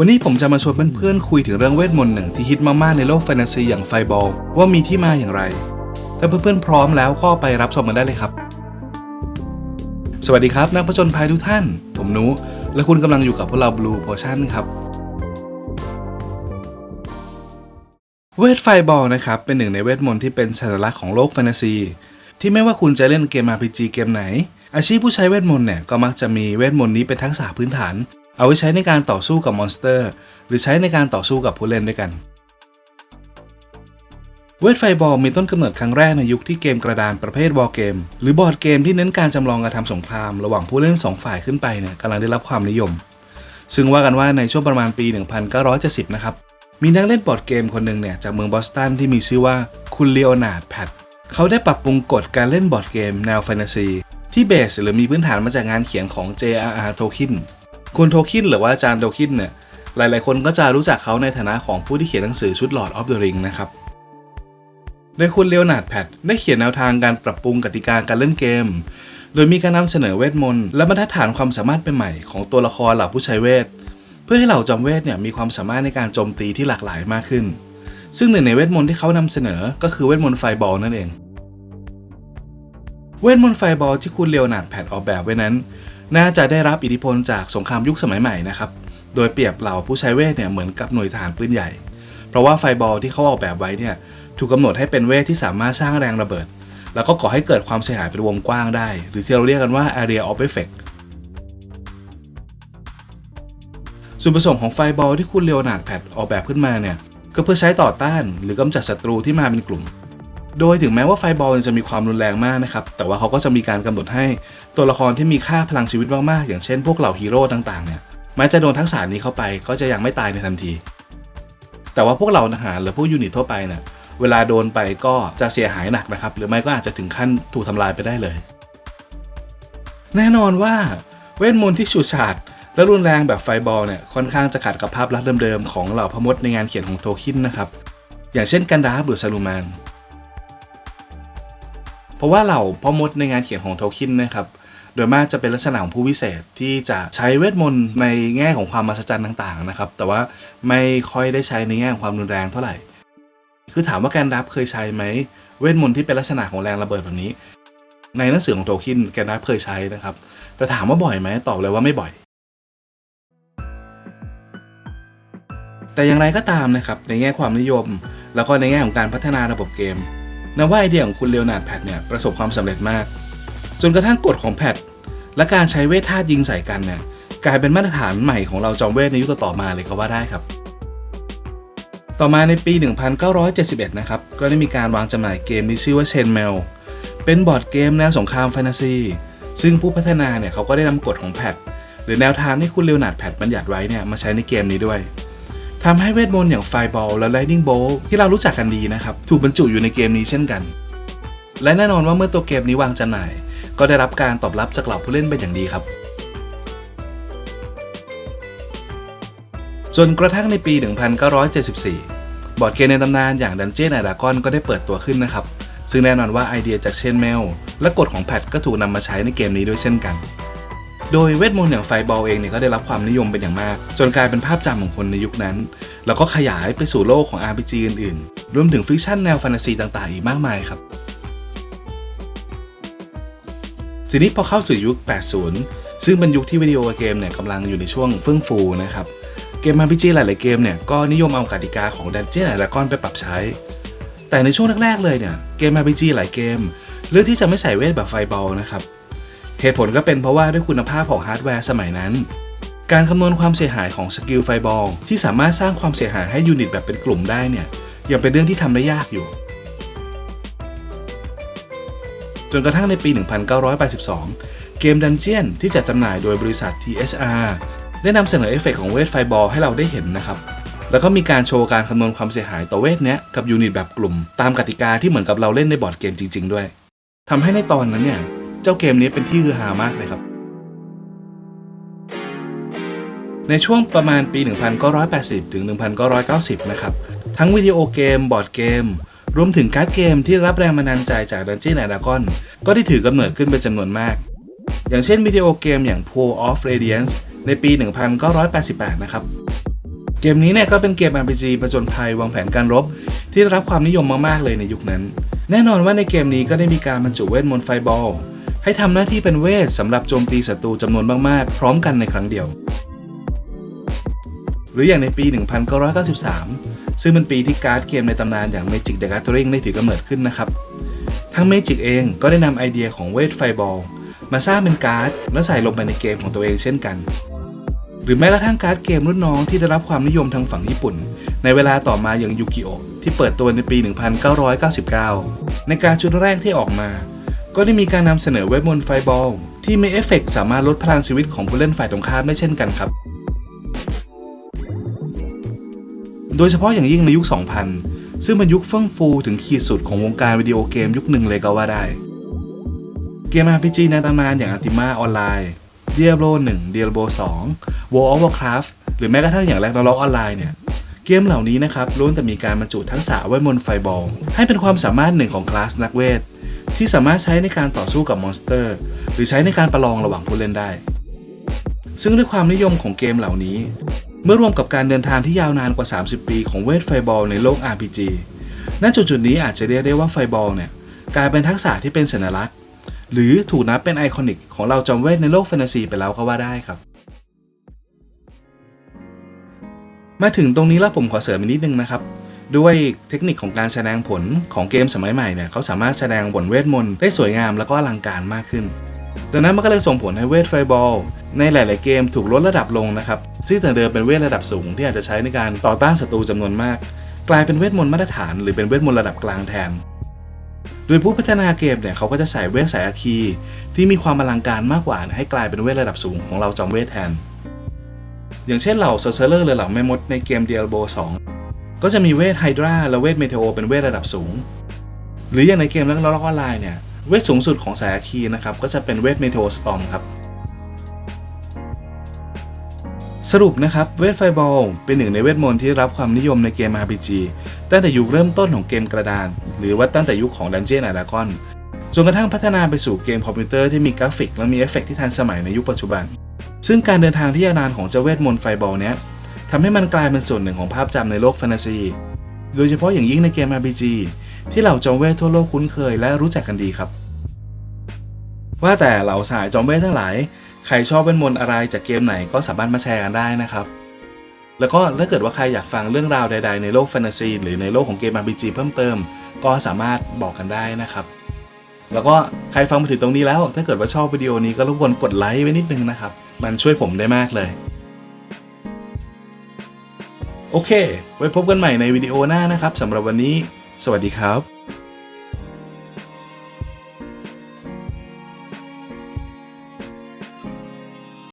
วันนี้ผมจะมาชวนเพื่อนๆคุยถึงเรื่องเวทมนต์หนึ่งที่ฮิตมากๆในโลกแฟนตาซีอย่างไฟบอลว่ามีที่มาอย่างไร ถ้าเพื่อนๆพร้อมแล้วก็ไปรับชมกันได้เลยครับ สวัสดีครับนักผจญภัยทุกท่าน ผมนุ และคุณกำลังอยู่กับพวกเรา Blue Potion ครับ เวทไฟบอลนะครับเป็นหนึ่งในเวทมนต์ที่เป็นสัญลักษณ์ของโลกแฟนตาซี ที่ไม่ว่าคุณจะเล่นเกม RPG เกมไหน อาชีพผู้ใช้เวทมนต์เนี่ยก็มักจะมีเวทมนต์นี้เป็นทักษะพื้นฐาน เอาไว้ใช้ในการต่อสู้กับมอนสเตอร์ หรือใช้ในการต่อสู้กับผู้เล่นด้วยกัน เวทไฟบอลมีต้นกำเนิดครั้งแรกในยุคที่เกมกระดานประเภทวอลเกม หรือบอร์ดเกมที่เน้นการจำลองการทำสงคราม ระหว่างผู้เล่น 2 ฝ่ายขึ้นไปเนี่ยกำลังได้รับความนิยม ซึ่งว่ากันว่าในช่วงประมาณปี 1970 นะครับมีนักเล่นบอร์ดเกมคนหนึ่งเนี่ยจากเมืองบอสตันที่มีชื่อว่าคุณเลโอนาร์ดแพทเขาได้ปรับปรุงกฎการเล่นบอร์ดเกมแนวแฟนตาซีที่เบสหรือมีพื้นฐานมาจากงานเขียนของ J.R.R. Tolkien คุณโทคินหรือว่าอาจารย์โทคินเนี่ยหลายๆ คนก็จะรู้จักเขาในฐานะของผู้ที่เขียนหนังสือชุด Lord of the Ring นะครับโดยคุณเลโอนาร์ดแพทได้เขียนแนวทางการปรับปรุงกติกาการเล่นเกม โดยมีการนำเสนอเวทมนต์และบรรทัดฐานความสามารถใหม่ๆของตัวละครเหล่าผู้ใช้เวท เพื่อให้เหล่าจอมเวทเนี่ยมีความสามารถในการโจมตีที่หลากหลายมากขึ้น ซึ่งหนึ่งในเวทมนต์ที่เขานำเสนอก็คือเวทมนต์ไฟบอลนั่นเอง เวทมนต์ไฟบอลที่คุณเลโอนาร์ดแพทออกแบบไว้นั้น น่าจะได้รับอิทธิพลจากสงครามยุคสมัยใหม่นะครับ โดยเปรียบเหล่าผู้ใช้เวทเนี่ยเหมือนกับหน่วยทหารปืนใหญ่ เพราะว่าไฟบอลที่เขาออกแบบไว้เนี่ยถูกกำหนดให้เป็นเวทที่สามารถสร้างแรงระเบิด แล้วก็ก่อให้เกิดความเสียหายเป็นวงกว้างได้ หรือที่เราเรียกกันว่า area of effect ส่วนผสมของไฟบอลที่คุณเลโอนาร์ดแพทออกแบบขึ้นมาเนี่ยก็เพื่อใช้ต่อต้านหรือกำจัดศัตรูที่มาเป็นกลุ่ม โดยถึงแม้ว่าไฟบอลจะมีความรุนแรงมากนะครับ แต่ว่าเขาก็จะมีการกำหนดให้ตัวละครที่มีค่าพลังชีวิตมากๆ อย่างเช่นพวกเหล่าฮีโร่ต่างๆเนี่ยแม้จะโดนทักษะนี้เข้าไปก็จะยังไม่ตายในทันที แต่ว่าพวกเหล่าทหารหรือพวกยูนิตทั่วไปเนี่ยเวลาโดนไปก็จะเสียหายหนักนะครับ หรือไม่ก็อาจจะถึงขั้นถูกทำลายไปได้เลย แน่นอนว่าเวทมนต์ที่ฉูดฉาดและรุนแรงแบบไฟบอลเนี่ยค่อนข้างจะขัดกับภาพลักษณ์เดิมๆของเหล่าพมดในงานเขียนของโทคินนะครับ อย่างเช่นกันดาฟหรือซาลูมาน เพราะว่าเหล่าพ่อมดในงานเขียนของโทคินนะครับโดยมากจะเป็นลักษณะของผู้วิเศษที่จะใช้เวทมนต์ในแง่ของความมหัศจรรย์ต่างๆนะครับ แต่ว่าไม่ค่อยได้ใช้ในแง่ของความรุนแรงเท่าไหร่ คือถามว่าแกนดับเคยใช้ไหมเวทมนต์ที่เป็นลักษณะของแรงระเบิดแบบนี้ ในหนังสือของโทคินแกนดับเคยใช้นะครับ แต่ถามว่าบ่อยไหมตอบเลยว่าไม่บ่อย แต่อย่างไรก็ตามนะครับในแง่ความนิยม แล้วก็ในแง่ของการพัฒนาระบบเกม นับว่าไอเดียของคุณเลโอนาร์ดแพทเนี่ยประสบความสำเร็จมาก จนกระทั่งกฎของแพทและการใช้เวทธาตุยิงใส่กันเนี่ยกลายเป็นมาตรฐานใหม่ของเราจอมเวทในยุคต่อมาเลยก็ว่าได้ครับ ต่อมาในปี 1971 นะครับ ก็ได้มีการวางจำหน่ายเกมที่ชื่อว่า Chainmail เป็นบอร์ดเกมแนวสงครามแฟนตาซี ซึ่งผู้พัฒนาเนี่ยเขาก็ได้นำกฎของแพทหรือแนวทางที่คุณเลโอนาร์ดแพทบัญญัติไว้เนี่ยมาใช้ในเกมนี้ด้วย ทำให้เวทมนต์อย่างไฟบอลและ Lightning Bolt ที่เรารู้จักกันดีนะครับ ถูกบรรจุอยู่ในเกมนี้เช่นกัน และแน่นอนว่าเมื่อตัวเกมนี้วางจำหน่าย ก็ได้รับการตอบรับจากเหล่าผู้เล่นเป็นอย่างดีครับ จนกระทั่งในปี 1974 บอร์ดเกมในตำนานอย่าง Dungeon and Dragon ก็ได้เปิดตัวขึ้นนะครับซึ่งแน่นอนว่าไอเดียจากเชนเมลและกฎของแพทก็ถูกนำมาใช้ในเกมนี้ด้วยเช่นกัน โดยเวทมนต์อย่างไฟบอลเองเนี่ยก็ได้รับความนิยมเป็นอย่างมาก จนกลายเป็นภาพจำของคนในยุคนั้น แล้วก็ขยายไปสู่โลกของ RPG อื่นๆ รวมถึงฟิกชั่นแนวแฟนตาซีต่างๆ อีกมากมายครับทีนี้พอเข้าสู่ยุค 80 ซึ่งเป็นยุคที่วิดีโอเกมเนี่ยกำลังอยู่ในช่วงเฟื่องฟูนะครับ เกม RPG หลาย ๆ เกมเนี่ยก็นิยมเอากติกาของ Dungeon and Dragon ไปปรับใช้ แต่ในช่วงแรก ๆ เลยเนี่ยเกม RPG หลายเกมเลือกที่จะไม่ใส่เวทแบบไฟบอลนะครับ เหตุผลก็เป็นเพราะว่าด้วยคุณภาพของฮาร์ดแวร์สมัยนั้น การคำนวณความเสียหายของสกิลไฟบอลที่สามารถสร้างความเสียหายให้ยูนิตแบบเป็นกลุ่มได้เนี่ยยังเป็นเรื่องที่ทำได้ยากอยู่ จนกระทั่งในปี 1982 เกมดันเจียนที่จัดจำหน่ายโดยบริษัท TSR ได้นำเสนอเอฟเฟกต์ของเวทไฟบอลให้เราได้เห็นนะครับแล้วก็มีการโชว์การคำนวณความเสียหายต่อเวทเนี้ยกับยูนิตแบบกลุ่ม ตามกติกาที่เหมือนกับเราเล่นในบอร์ดเกมจริง ๆ ด้วยทำให้ในตอนนั้นเนี่ย จ้าเกมนี้เป็นที่ฮือฮามากเลยครับ ในช่วงประมาณปี 1980 ถึง 1990 นะครับ ทั้งวิดีโอเกม บอร์ดเกม รวมถึงการ์ดเกมที่รับแรงบันดาลใจจาก Dungeon and Dragon ก็ได้ถือกำเนิดขึ้นเป็นจำนวนมาก อย่างเช่นวิดีโอเกมอย่าง Pool of Radiance ในปี 1988 นะครับเกมนี้เนี่ยก็เป็นเกม RPG ประจนภัยวางแผนการรบ ที่ได้รับความนิยมมากๆเลยในยุคนั้น แน่นอนว่าในเกมนี้ก็ได้มีการบรรจุเวทมนต์ไฟบอล ให้ทำหน้าที่เป็นเวทสำหรับโจมตีศัตรูจำนวนมากๆ พร้อมกันในครั้งเดียว หรืออย่างในปี 1993 ซึ่งเป็นปีที่การ์ดเกมในตำนานอย่าง Magic the Gathering ได้ถือกำเนิดขึ้นนะครับ ทั้ง Magic เองก็ได้นำไอเดียของเวทไฟบอลมาสร้างเป็นการ์ดและใส่ลงไปในเกมของตัวเองเช่นกัน หรือแม้กระทั่งการ์ดเกมรุ่นน้องที่ได้รับความนิยมทางฝั่งญี่ปุ่น ในเวลาต่อมาอย่างยูกิโอที่เปิดตัวในปี 1999 ในการชุดแรกที่ออกมา ก็ได้มีการนำเสนอเวทมนต์ไฟบอล ที่มีเอฟเฟกต์สามารถลดพลังชีวิตของผู้เล่นฝ่ายตรงข้ามได้เช่นกันครับ โดยเฉพาะอย่างยิ่งในยุค 2000 ซึ่งเป็นยุคเฟื่องฟูถึงขีดสุดของวงการวิดีโอเกมยุคหนึ่งเลยก็ว่าได้ เกม RPG ในตำนานอย่าง Ultima Online Diablo 1 Diablo 2 World of Warcraft หรือแม้กระทั่งอย่าง Ragnarok Online เนี่ยเกมเหล่านี้นะครับล้วนแต่มีการบรรจุทักษะเวทมนต์ไฟบอล ให้เป็นความสามารถหนึ่งของคลาสนักเวท ที่สามารถใช้ในการต่อสู้กับมอนสเตอร์ หรือใช้ในการประลองระหว่างผู้เล่นได้ ซึ่งด้วยความนิยมของเกมเหล่านี้ เมื่อรวมกับการเดินทางที่ยาวนานกว่า 30 ปีของเวทไฟบอลในโลก RPG ณจุดจุดนี้อาจจะเรียกได้ว่าไฟบอลเนี่ยกลายเป็นทักษะที่เป็นสัญลักษณ์ หรือถูกนับเป็นไอคอนิกของเราจอมเวทในโลกแฟนตาซีไปแล้วก็ว่าได้ครับ มาถึงตรงนี้แล้วผมขอเสริมอีกนิดนึงนะครับ ด้วยเทคนิคของการแสดงผลของเกมสมัยใหม่เนี่ยเขาสามารถแสดงบทเวทมนต์ได้สวยงามแล้วก็อลังการมากขึ้น ดังนั้นมันก็เลยส่งผลให้เวทไฟบอลในหลาย ๆ เกมถูกลดระดับลงนะครับซึ่งแต่เดิมเป็นเวทระดับสูงที่อาจจะใช้ในการต่อต้านศัตรูจำนวนมาก กลายเป็นเวทมนต์มาตรฐาน หรือเป็นเวทมนต์ระดับกลางแทนโดยผู้พัฒนาเกมเนี่ยเขาก็จะใส่เวทสายอาคี ที่มีความอลังการมากกว่า ให้กลายเป็นเวทระดับสูงของเราจอมเวทแทน อย่างเช่นเหล่าเซอร์เซอร์หรือเหล่าแม่มดในเกม Diablo 2 ก็จะมีเวทไฮดราและเวทเมเทโอเป็นเวทระดับสูง หรืออย่างในเกมลักล็อกออนไลน์เนี่ยเวทสูงสุดของสายอาคีนะครับก็จะเป็นเวทเมเทโอสตอมครับสรุปนะครับเวทไฟบอลเป็นหนึ่งในเวทมนต์ที่รับความนิยมในเกม RPG ตั้งแต่ยุคเริ่มต้นของเกมกระดาน หรือว่าตั้งแต่ยุคของ Dungeon and Dragon จนกระทั่งพัฒนาไปสู่เกมคอมพิวเตอร์ที่มีกราฟิกและมีเอฟเฟกต์ที่ทันสมัยในยุคปัจจุบัน ซึ่งการเดินทางที่ยาวนานของเจ้าเวทมนต์ไฟบอลเนี้ย ทำให้มันกลายเป็นส่วนหนึ่งของภาพจำในโลกแฟนตาซี โดยเฉพาะอย่างยิ่งในเกม RPG ที่เหล่าจอมเวททั่วโลกคุ้นเคยและรู้จักกันดีครับ ว่าแต่เหล่าสายจอมเวททั้งหลาย ใครชอบเวทมนต์อะไรจากเกมไหนก็สามารถมาแชร์กันได้นะครับ แล้วก็ถ้าเกิดว่าใครอยากฟังเรื่องราวใด ๆ ในโลกแฟนตาซีหรือในโลกของเกม RPG เพิ่มเติม ก็สามารถบอกกันได้นะครับ แล้วก็ใครฟังมาถึงตรงนี้แล้ว ถ้าเกิดว่าชอบวิดีโอนี้ก็รบกวนกดไลค์ไว้นิดนึงนะครับ มันช่วยผมได้มากเลย โอเค ไว้พบกันใหม่ในวิดีโอหน้านะครับสำหรับวันนี้ สวัสดีครับ